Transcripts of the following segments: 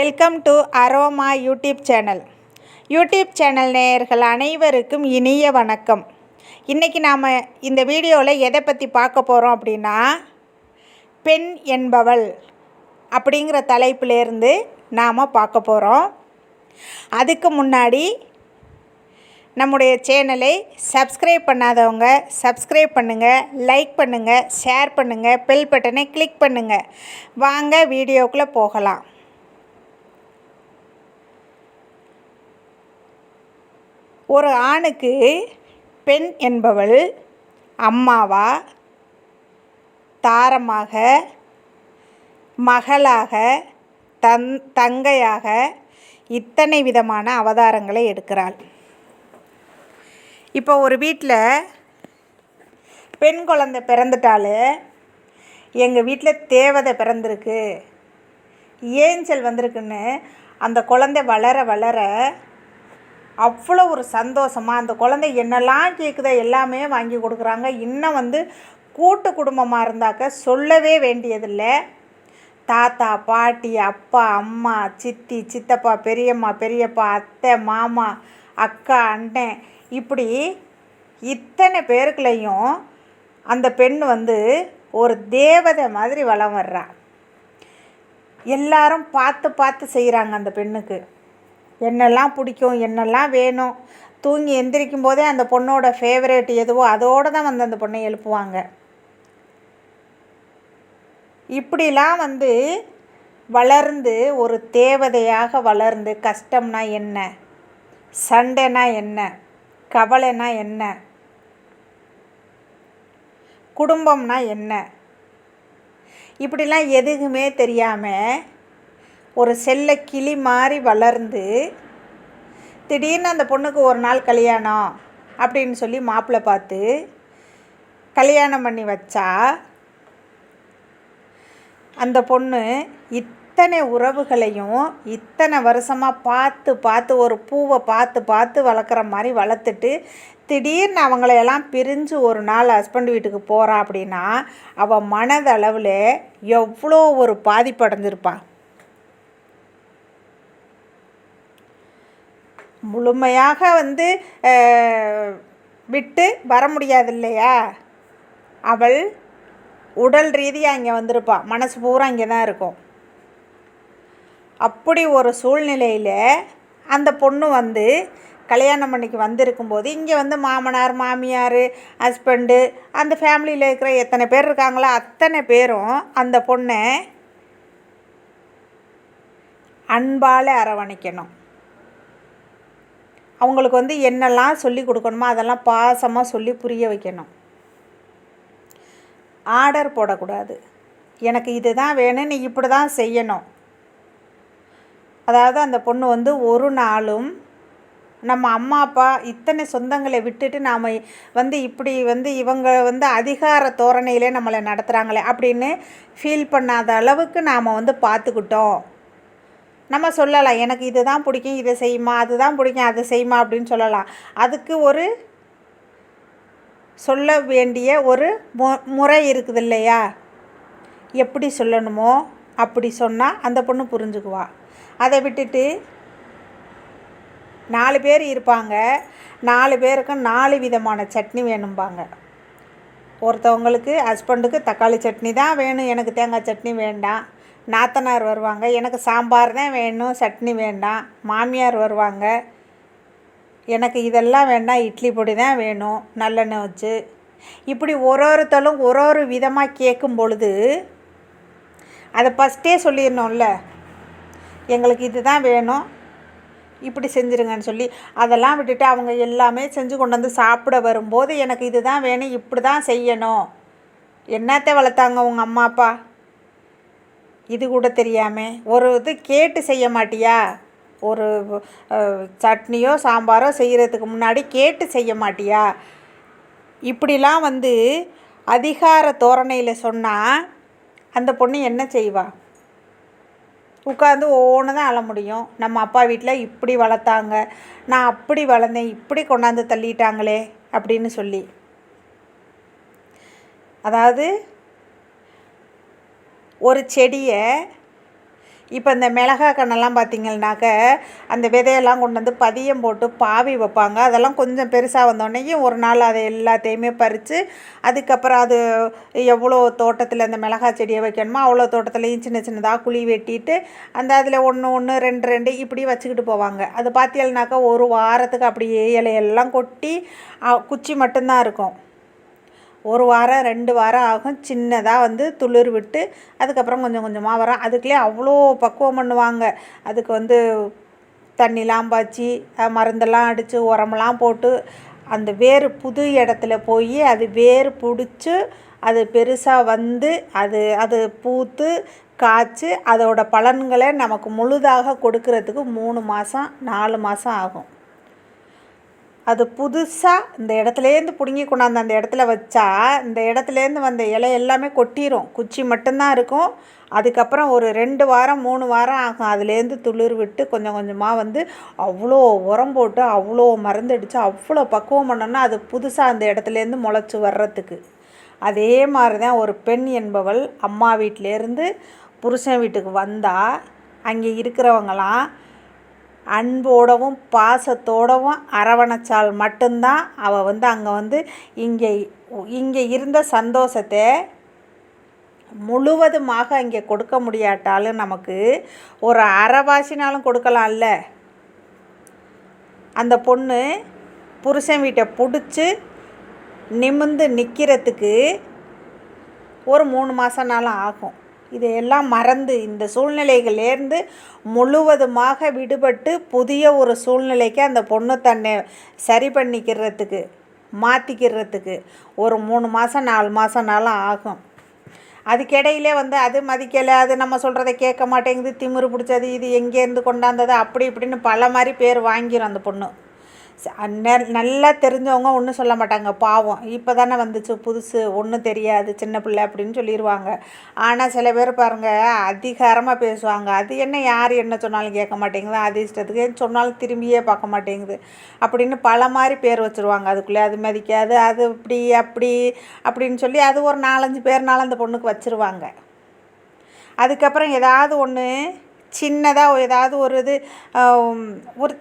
Welcome to Aroma YouTube channel. YouTube channel நேயர்கள் அனைவருக்கும் இனிய வணக்கம். இன்றைக்கி நாம் இந்த வீடியோவில் எதை பற்றி பார்க்க போகிறோம் அப்படின்னா பெண் என்பவள் அப்படிங்கிற தலைப்பிலேருந்து நாம் பார்க்க போகிறோம் அதுக்கு முன்னாடி நம்முடைய சேனலை சப்ஸ்கிரைப் பண்ணாதவங்க சப்ஸ்கிரைப் பண்ணுங்கள் லைக் பண்ணுங்கள் ஷேர் பண்ணுங்கள் பெல் பட்டனை கிளிக் பண்ணுங்கள் வாங்க வீடியோக்குள்ளே போகலாம். ஒரு ஆணுக்கு பெண் என்பவள் அம்மாவா? தாரமாக மகளாக தன் தங்கையாக இத்தனை விதமான அவதாரங்களை எடுக்கிறாள். இப்போ ஒரு வீட்டில் பெண் குழந்தை பிறந்துட்டாலே எங்கள் வீட்டில் தேவதை பிறந்திருக்கு ஏஞ்சல் வந்திருக்குன்னு அந்த குழந்தை வளர வளர அவ்வளோ ஒரு சந்தோஷமாக அந்த குழந்தை என்னெல்லாம் கேட்குதோ எல்லாமே வாங்கி கொடுக்குறாங்க. இன்னும் வந்து கூட்டு குடும்பமாக இருந்தாக்க சொல்லவே வேண்டியதில்லை. தாத்தா பாட்டி அப்பா அம்மா சித்தி சித்தப்பா பெரியம்மா பெரியப்பா அத்தை மாமா அக்கா அண்ணன் இப்படி இத்தனை பேருக்குள்ளேயும் அந்த பெண் வந்து ஒரு தேவதை மாதிரி வளம் வர்றா. எல்லாரும் பார்த்து பார்த்து செய்கிறாங்க அந்த பெண்ணுக்கு. என்னெல்லாம் பிடிக்கும் என்னெல்லாம் வேணும். தூங்கி எந்திரிக்கும் போதே அந்த பொண்ணோட ஃபேவரேட் எதுவோ அதோடு தான் வந்து அந்த பொண்ணை எழுப்புவாங்க. இப்படிலாம் வந்து வளர்ந்து ஒரு தேவதையாக வளர்ந்து கஷ்டம்னா என்ன? சண்டைனா என்ன? கவலைனா என்ன? குடும்பம்னா என்ன? இப்படிலாம் எதுக்குமே தெரியாமல் ஒரு செல்ல கிளி மாதிரி வளர்ந்து திடீர்னு அந்த பொண்ணுக்கு ஒரு நாள் கல்யாணம் அப்படின்னு சொல்லி மாப்பிள்ளை பார்த்து கல்யாணம் பண்ணி வச்சா அந்த பொண்ணு இத்தனை உறவுகளையும் இத்தனை வருஷமாக பார்த்து பார்த்து ஒரு பூவை பார்த்து பார்த்து வளர்க்குற மாதிரி வளர்த்துட்டு திடீர்னு அவங்களையெல்லாம் பிரிஞ்சு ஒரு நாள் ஹஸ்பண்ட் வீட்டுக்கு போகிறா அப்படின்னா அவள் மனதளவில் எவ்வளோ ஒரு பாதிப்பு முழுமையாக வந்து விட்டு வர முடியாது இல்லையா அவள் உடல் ரீதியாக இங்கே வந்திருப்பாள் மனசு பூரா இங்கே தான் இருக்கும். அப்படி ஒரு சூழ்நிலையில் அந்த பொண்ணு வந்து கல்யாணம் பண்ணிக்கு வந்திருக்கும்போது இங்கே வந்து மாமனார் மாமியார் ஹஸ்பண்டு அந்த ஃபேமிலியில் இருக்கிற எத்தனை பேர் இருக்காங்களோ அத்தனை பேரும் அந்த பொண்ணை அன்பால் அரவணைக்கணும். அவங்களுக்கு வந்து என்னெல்லாம் சொல்லி கொடுக்கணுமோ அதெல்லாம் பாசமாக சொல்லி புரிய வைக்கணும். ஆர்டர் போடக்கூடாது. எனக்கு இது தான் வேணும் நீ இப்படி தான் செய்யணும். அதாவது அந்த பொண்ணு வந்து ஒரு நாளும் நம்ம அம்மா அப்பா இத்தனை சொந்தங்களை விட்டுட்டு நாம் வந்து இப்படி வந்து இவங்க வந்து அதிகார தோரணையிலே நம்மளை நடத்துகிறாங்களே அப்படின்னு ஃபீல் பண்ணாத அளவுக்கு நாம் வந்து பார்த்துக்கிட்டோம். நம்ம சொல்லலாம் எனக்கு இது தான் பிடிக்கும் இதை செய்யுமா அதுதான் பிடிக்கும் அதை செய்யுமா அப்படின்னு சொல்லலாம். அதுக்கு ஒரு சொல்ல வேண்டிய ஒரு மு முறை இருக்குது இல்லையா? எப்படி சொல்லணுமோ அப்படி சொன்னால் அந்த பொண்ணு புரிஞ்சுக்குவா. அதை விட்டுட்டு நாலு பேர் இருப்பாங்க நாலு பேருக்கும் நாலு விதமான சட்னி வேணும்பாங்க. ஒருத்தவங்களுக்கு ஹஸ்பண்டுக்கு தக்காளி சட்னி தான் வேணும் எனக்கு தேங்காய் சட்னி வேண்டாம். நாத்தனார் வருவாங்க. எனக்கு சாம்பார் தான் வேணும் சட்னி வேண்டாம். மாமியார் வருவாங்க. எனக்கு இதெல்லாம் வேண்டாம் இட்லி பொடி தான் வேணும் நல்லெண்ணெய் வச்சு. இப்படி ஒரு ஒருத்தரும் ஒரு ஒரு விதமாக கேட்கும் பொழுது அதை ஃபஸ்ட்டே சொல்லிடணும்ல. எங்களுக்கு இது தான் வேணும். இப்படி செஞ்சுருங்கன்னு சொல்லி அதெல்லாம் விட்டுட்டு அவங்க எல்லாமே செஞ்சு கொண்டு வந்து சாப்பிட வரும்போது எனக்கு இது தான் வேணும் இப்படி தான் செய்யணும். என்னத்தை வளர்த்தாங்க உங்கள் அம்மா அப்பா? இது கூட தெரியாமல் ஒரு இது கேட்டு செய்ய மாட்டியா? ஒரு சட்னியோ சாம்பாரோ செய்கிறதுக்கு முன்னாடி கேட்டு செய்ய மாட்டியா? இப்படிலாம் வந்து அதிகார தோரணையில் சொன்னால் அந்த பொண்ணு என்ன செய்வா? உட்காந்து ஒவ்வொன்று தான் அழ முடியும். நம்ம அப்பா வீட்டில் இப்படி வளர்த்தாங்க. நான் அப்படி வளர்ந்தேன். இப்படி கொண்டாந்து தள்ளிட்டாங்களே அப்படின்னு சொல்லி. அதாவது ஒரு செடியை இப்போ இந்த மிளகா கண்ணெல்லாம் பார்த்தீங்கன்னாக்க அந்த விதையெல்லாம் கொண்டு வந்து பதியம் போட்டு பாவி வைப்பாங்க. அதெல்லாம் கொஞ்சம் பெருசாக வந்தோடனேயும் ஒரு நாள் அதை எல்லாத்தையுமே பறித்து அதுக்கப்புறம் அது எவ்வளோ தோட்டத்தில் அந்த மிளகா செடியை வைக்கணுமோ அவ்வளோ தோட்டத்துலேயும் சின்ன சின்னதாக குழி வெட்டிட்டு அந்த அதில் ஒன்று ஒன்று ரெண்டு ரெண்டு இப்படி வச்சுக்கிட்டு போவாங்க. அது பார்த்தீங்கன்னாக்கா ஒரு வாரத்துக்கு அப்படியே இலையெல்லாம் கொட்டி குச்சி மட்டும்தான் இருக்கும். ஒரு வாரம் ரெண்டு வாரம் ஆகும். சின்னதாக வந்து துளிர் விட்டு அதுக்கப்புறம் கொஞ்சம் கொஞ்சமாக வரும். அதுக்குள்ளே அவ்வளோ பக்குவம் பண்ணுவாங்க. அதுக்கு வந்து தண்ணிலாம் பாய்ச்சி மருந்தெல்லாம் அடித்து உரமெல்லாம் போட்டு அந்த வேர் புது இடத்துல போய் அது வேர் பிடிச்சி அது பெருசாக வந்து அது அது பூத்து காய்ச்சி அதோட பலன்களை நமக்கு முழுதாக கொடுக்கறதுக்கு மூணு மாதம் நாலு மாதம் ஆகும். அது புதுசாக இந்த இடத்துலேருந்து பிடுங்கி கொண்டாந்து அந்த இடத்துல வச்சா இந்த இடத்துலேருந்து வந்த இலை எல்லாமே கொட்டிரும். குச்சி மட்டும்தான் இருக்கும். அதுக்கப்புறம் ஒரு ரெண்டு வாரம் மூணு வாரம் ஆகும். அதுலேருந்து துளிர் விட்டு கொஞ்சம் கொஞ்சமாக வந்து அவ்வளோ உரம் போட்டு அவ்வளோ மருந்தடிச்சு அவ்வளோ பக்குவம் பண்ணோன்னா அது புதுசாக அந்த இடத்துலேருந்து முளைச்சி வர்றதுக்கு. அதே மாதிரி தான் ஒரு பெண் என்பவள் அம்மா வீட்டிலேருந்து புருஷன் வீட்டுக்கு வந்தால் அங்கே இருக்கிறவங்களாம் அன்போடவும் பாசத்தோடவும் அரவணைச்சால் மட்டும்தான் அவள் வந்து அங்கே வந்து இங்கே இங்கே இருந்த சந்தோஷத்தை முழுவதுமாக இங்கே கொடுக்க முடியாட்டாலும் நமக்கு ஒரு அரைவாசினாலும் கொடுக்கலாம்ல. அந்த பொண்ணு புருஷன் வீட்டை பிடிச்சி நிமிர்ந்து நிற்கிறதுக்கு ஒரு மூணு மாதம்னாலும் ஆகும். இதையெல்லாம் மறந்து இந்த சூழ்நிலைகளிலேருந்து முழுவதுமாக விடுபட்டு புதிய ஒரு சூழ்நிலைக்கு அந்த பொண்ணு தன்னை சரி பண்ணிக்கிறதுக்கு மாற்றிக்கிறதுக்கு ஒரு மூணு மாதம் நாலு மாதம்னாலும் ஆகும். அதுக்கிடையிலே வந்து அது மதிக்கலை அது நம்ம சொல்கிறத கேட்க மாட்டேங்குது திமிரு பிடிச்சது இது எங்கேருந்து கொண்டாந்தது அப்படி இப்படின்னு பல மாதிரி பேர் வாங்கிரும் அந்த பொண்ணு. நல்லா தெரிஞ்சவங்க ஒன்றும் சொல்ல மாட்டாங்க. பாவம். இப்போ தானே வந்துச்சு. புதுசு. ஒன்றும் தெரியாது. சின்ன பிள்ளை அப்படின்னு சொல்லிடுவாங்க ஆனால் சில பேர் பாருங்கள் அதிகாரமாக பேசுவாங்க. அது என்ன யார் என்ன சொன்னாலும் கேட்க மாட்டேங்குது. அது இஷ்டத்துக்கு சொன்னாலும் திரும்பியே பார்க்க மாட்டேங்குது. அப்படின்னு பல மாதிரி பேர் வச்சுருவாங்க. அதுக்குள்ளே அது மதிக்காது அது இப்படி அப்படி அப்படின்னு சொல்லி அது ஒரு நாலஞ்சு பேர்னால அந்த பொண்ணுக்கு வச்சுருவாங்க. அதுக்கப்புறம் ஏதாவது ஒன்று சின்னதாக ஏதாவது ஒரு இது ஒரு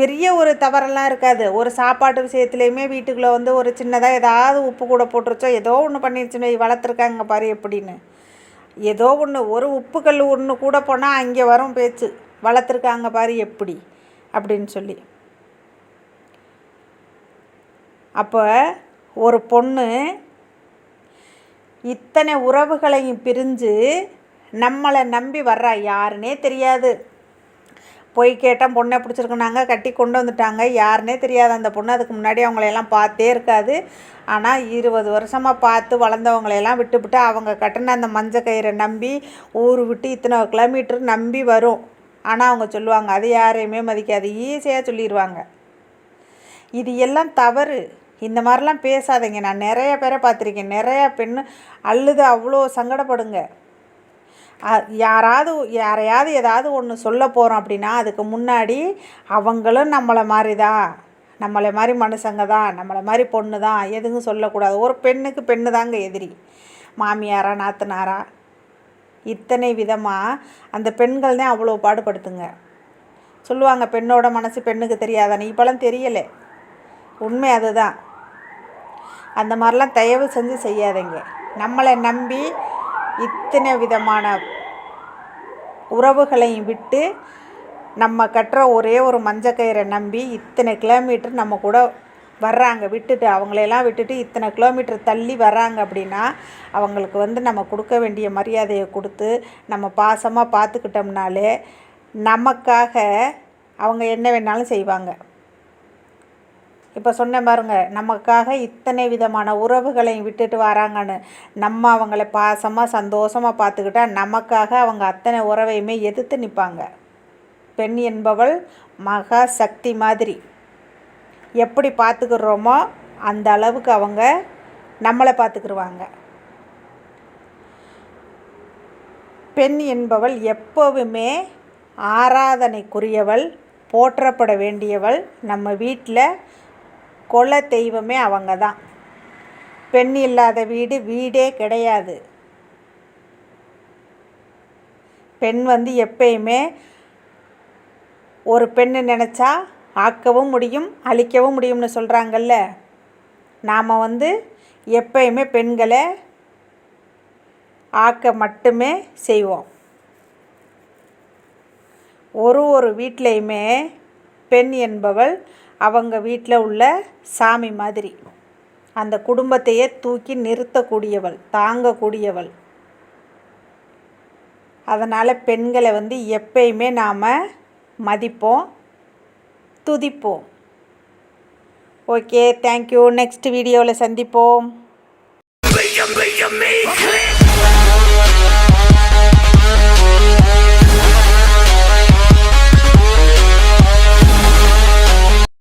பெரிய ஒரு தவறெல்லாம் இருக்காது. ஒரு சாப்பாட்டு விஷயத்துலையுமே வீட்டுக்குள்ளே வந்து ஒரு சின்னதாக ஏதாவது உப்பு கூட போட்டுருச்சோ ஏதோ ஒன்று பண்ணிருச்சுன்னு வளர்த்துருக்காங்க பாரு எப்படின்னு. ஏதோ ஒன்று ஒரு உப்பு கல் ஒன்று கூட போனால் அங்கே வரும் பேச்சு. வளர்த்துருக்காங்க பாரு எப்படி அப்படின்னு சொல்லி. அப்போ ஒரு பொண்ணு இத்தனை உறவுகளையும் பிரிஞ்சு நம்மளை நம்பி வர்றா யாருன்னே தெரியாது. போய் கேட்டால் பொண்ணை பிடிச்சிருக்குனாங்க கட்டி கொண்டு வந்துட்டாங்க. யாருனே தெரியாது. அந்த பொண்ணு அதுக்கு முன்னாடி அவங்களையெல்லாம் பார்த்தே இருக்காது. ஆனால் இருபது வருஷமாக பார்த்து வளர்ந்தவங்களையெல்லாம் விட்டுவிட்டு அவங்க கட்டின அந்த மஞ்சள் கயிறை நம்பி ஊர் விட்டு இத்தனை கிலோமீட்டர் நம்பி வரும். ஆனால் அவங்க சொல்லுவாங்க அது யாரையுமே மதிக்காது. ஈஸியாக சொல்லிடுவாங்க இது எல்லாம் தவறு. இந்த மாதிரிலாம் பேசாதீங்க. நான் நிறைய பேரை பார்த்துருக்கேன். நிறையா பெண் அழுது அவ்வளோ சங்கடப்படுங்க. யாராவது யாரையாவது ஏதாவது ஒன்று சொல்ல போகிறோம் அப்படின்னா அதுக்கு முன்னாடி அவங்களும் நம்மளை மாதிரி தான் நம்மளை மாதிரி மனுஷங்க தான் நம்மளை மாதிரி பொண்ணு தான் எதுவும் சொல்லக்கூடாது. ஒரு பெண்ணுக்கு பெண்ணு தாங்க எதிரி. மாமியாரா நாத்தனாரா? இத்தனை விதமாக அந்த பெண்கள் தான் அவ்வளோ பாடுபடுத்துங்க. சொல்லுவாங்க பெண்ணோட மனசு பெண்ணுக்கு தெரியாதானே இப்போலாம் தெரியலை. உண்மை அதுதான். அந்த மாதிரிலாம் தயவு செஞ்சு செய்யாதீங்க. நம்மளை நம்பி இத்தனை விதமான உறவுகளையும் விட்டு நம்ம கட்டுற ஒரே ஒரு மஞ்சக்கயிறை நம்பி இத்தனை கிலோமீட்டர் நம்ம கூட வர்றாங்க. விட்டுட்டு அவங்களையெல்லாம் விட்டுட்டு இத்தனை கிலோமீட்டர் தள்ளி வர்றாங்க அப்படின்னா அவங்களுக்கு வந்து நம்ம கொடுக்க வேண்டிய மரியாதையை கொடுத்து நம்ம பாசமாக பார்த்துக்கிட்டோம்னாலே நமக்காக அவங்க என்ன வேணாலும் செய்வாங்க. இப்போ சொன்னேன் பாருங்க நமக்காக இத்தனை விதமான உறவுகளையும் விட்டுட்டு வராங்கன்னு. நம்ம அவங்கள பாசமாக சந்தோஷமாக பார்த்துக்கிட்டா நமக்காக அவங்க அத்தனை உறவையுமே எதிர்த்து நிற்பாங்க பெண் என்பவள் மகா சக்தி மாதிரி. எப்படி பார்த்துக்கிறோமோ அந்த அளவுக்கு அவங்க நம்மளை பார்த்துக்கிடுவாங்க பெண் என்பவள் எப்போவுமே ஆராதனைக்குரியவள் போற்றப்பட வேண்டியவள். நம்ம வீட்டில் குல தெய்வமே அவங்க தான் பெண் இல்லாத வீடு வீடே கிடையாது. பெண் வந்து எப்பயுமே ஒரு பெண்ணு நினச்சா ஆக்கவும் முடியும் அழிக்கவும் முடியும்னு சொல்கிறாங்கல்ல நாம் வந்து எப்பயுமே பெண்களை ஆக்க மட்டுமே செய்வோம். ஒரு ஒரு வீட்லேயுமே பெண் என்பவள் அவங்க வீட்டில் உள்ள சாமி மாதிரி. அந்த குடும்பத்தையே தூக்கி நிறுத்தக்கூடியவள் தாங்கக்கூடியவள். அதனால் பெண்களை வந்து எப்பயுமே நாம் மதிப்போம் துதிப்போம். ஓகே தேங்க்யூ நெக்ஸ்ட் வீடியோவில் சந்திப்போம்.